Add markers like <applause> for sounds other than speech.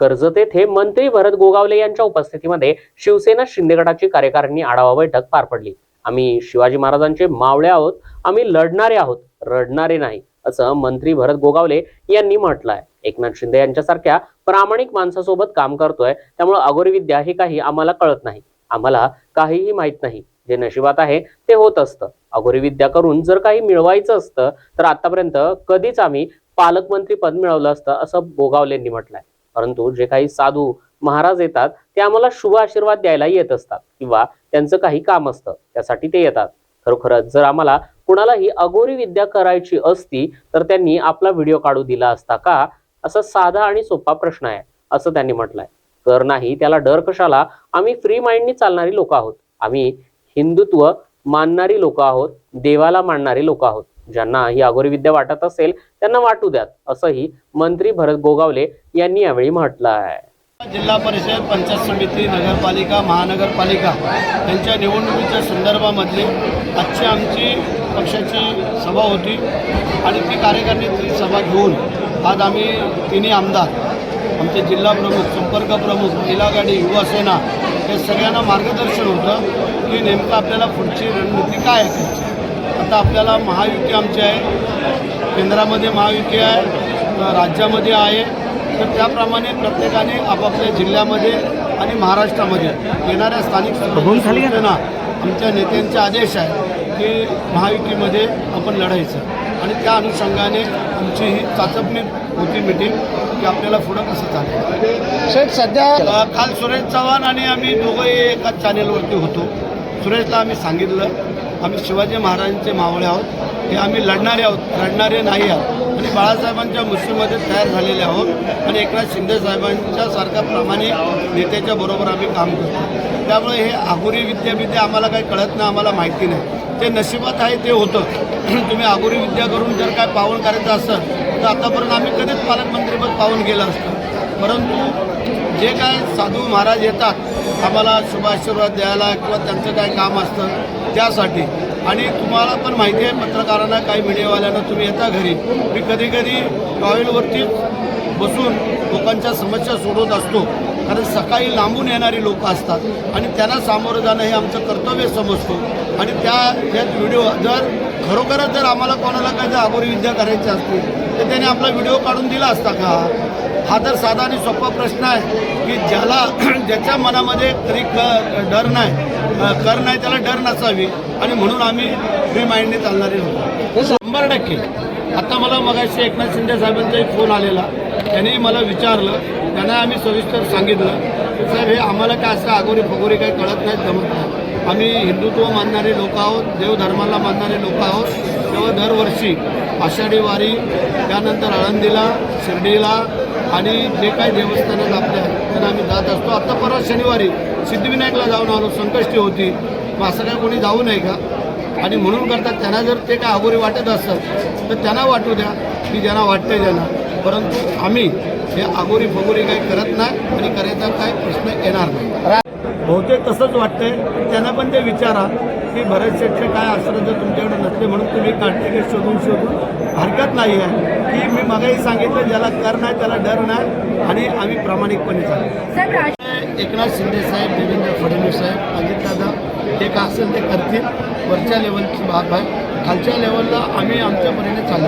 कर्जत येथे मंत्री भरत गोगावले यांच्या उपस्थितीमध्ये शिवसेना शिंदे गटाची कार्यकारिणी आढावा बैठक पार पडली. आम्ही शिवाजी महाराजांचे मावळे आहोत आम्ही लढणारे आहोत रडणारे नाही असं मंत्री भरत गोगावले यांनी म्हटलं आहे एकनाथ शिंदे यांच्यासारख्या प्रामाणिक माणसासोबत काम करतोय त्यामुळे अगोरी विद्या हे काही आम्हाला कळत नाही. आम्हाला काहीही माहीत नाही. जे नशिबात आहे ते होत असतं. अघोरी विद्या करून जर काही मिळवायचं असतं तर आतापर्यंत कधीच आम्ही पालकमंत्री पद मिळवलं असतं असं गोगावलेंनी म्हटलंय. परंतु जे काही साधू महाराज येतात ते आम्हाला शुभ आशीर्वाद द्यायला येत असतात किंवा त्यांचं काही काम असतं त्यासाठी ते येतात. खरोखरच जर आम्हाला कुणालाही अगोरी विद्या करायची असती तर त्यांनी आपला व्हिडिओ काढू दिला असता का? असा साधा आणि सोपा प्रश्न आहे असं त्यांनी म्हटलंय. कर नाही त्याला डर कशाला? आम्ही फ्री माइंडनी चालणारी लोक आहोत. आम्ही हिंदुत्व मानणारी लोक आहोत देवाला मानणारी लोक आहोत. ज्यांना ही अघोरी विद्या वाटत असेल त्यांना वाटू द्यात असंही मंत्री भरत गोगावले यांनी यावेळी म्हटलं आहे जिल्हा परिषद पंचायत समिती नगरपालिका महानगरपालिका यांच्या निवडणुकीच्या संदर्भामधली आजची आमची पक्षाची सभा होती आणि ती कार्यकारिणीची सभा घेऊन आज आम्ही तिन्ही आमदार आमचे जिल्हा प्रमुख संपर्क प्रमुख महिला गाडी युवा सेना हे सगळ्यांना मार्गदर्शन होतं की नेमकं आपल्याला पुढची रणनीती काय असायची. आता आपल्याला महायुती आमची आहे. केंद्रामध्ये महायुती आहे राज्यामध्ये आहे. तर त्याप्रमाणे प्रत्येकाने आपापल्या जिल्ह्यामध्ये आणि महाराष्ट्रामध्ये येणाऱ्या स्थानिक स्वराज्य आमच्या नेत्यांचे आदेश आहे की महायुतीमध्ये आपण लढायचं. आणि त्या अनुषंगाने आमची ही चाचपणी होती मिटिंग की आपल्याला पुढं कसं चालेल. साहेब सध्या काल सुरेश चव्हाण आणि आम्ही दोघंही एकाच चॅनेलवरती होतो. सुरेशला आम्ही सांगितलं आम्ही शिवाजी महाराजांचे मावळे आहोत. हे आम्ही लढणारे आहोत. लढणारे नाही आहोत. आणि बाळासाहेबांच्या मुशीमध्ये तयार झालेले आहोत. आणि एकनाथ शिंदे साहेबांच्या सारख्या प्रामाणिक नेत्याच्या बरोबर आम्ही काम करतो. त्यामुळे हे आगोरी विद्या आम्हाला काही कळत नाही आम्हाला माहिती नाही. ते नशिबात आहे ते होतं. <clears throat> तुम्ही आगोरी विद्या करून जर काय पावन करायचं असेल तर आतापर्यंत आम्ही कधीच पालकमंत्रीपद पाहून गेलं असतं परंतु जे काय साधू महाराज येतात आम्हाला शुभाशीर्वाद द्यायला किंवा त्यांचं काय काम असतं त्यासाठी. आणि तुम्हाला पण माहिती आहे पत्रकारांना काही मीडियावाल्यांना तुम्ही येता घरी. मी कधी कधी टॉयलवरतीच बसून लोकांच्या समस्या सोडवत असतो. कारण सकाळी लांबून येणारी लोक असतात आणि त्यांना सामोरं जाणं हे आमचं कर्तव्य समजतो. आणि त्या त्यात व्हिडिओ जर खरोखरच जर आम्हाला कोणाला काही जर अगोरी विद्या करायची असतील तर त्याने आपला व्हिडिओ काढून दिला असता का? हा तर साधा आणि सोपा प्रश्न आहे की ज्याला <clears throat> ज्याच्या मनामध्ये तरी क डर नाही. कर नाही त्याला डर नसावी. आणि म्हणून आम्ही फ्री माइंडने चालणारे होतो. शंभर टक्के. आता मला मगाशी एकनाथ शिंदे साहेबांचा एक फोन आलेला. त्यांनी मला विचारलं. त्यांना आम्ही सविस्तर सांगितलं. साहेब हे आम्हाला काय असं आगोरी फगोरी काही कळत नाही जमत नाही आम्ही हिंदुत्व मानणारे लोक आहोत देवधर्माला मानणारे लोक आहोत. तेव्हा दरवर्षी आषाढी वारी त्यानंतर आळंदीला शिर्डीला आणि जे काही देवस्थानात आपल्या त्यांना आम्ही जात असतो. आत्ता परत शनिवारी सिद्धिविनायकला जाऊन आलो संकष्टी होती. मग असं काय कोणी जाऊ नये का? आणि म्हणून करतात त्यांना जर ते काय अगोरी वाटत असेल तर त्यांना वाटू द्या की ज्यांना वाटते ज्यांना परंतु आम्ही हे अगोरी फगोरी काही करत नाही आणि करायचा काय प्रश्न येणार नाही. बहुतेक तसंच वाटतंय. त्यांना पण ते विचारा. की बरेच शेतकरी काय असलं जर तुमच्याकडे नसले म्हणून तुम्ही काढते शोधून शोधून हरकत नाही आहे. की मी मगाही सांगितलं ज्याला कर नाही त्याला डर नाही आणि आम्ही प्रामाणिकपणे चालू. एकनाथ शिंदे साहेब देवेंद्र फडणवीस साहेब अजितदादा जे काय असेल ते करतील. वरच्या लेवलची बाब आहे. खालच्या लेवलला आम्ही आमच्या परीने चालू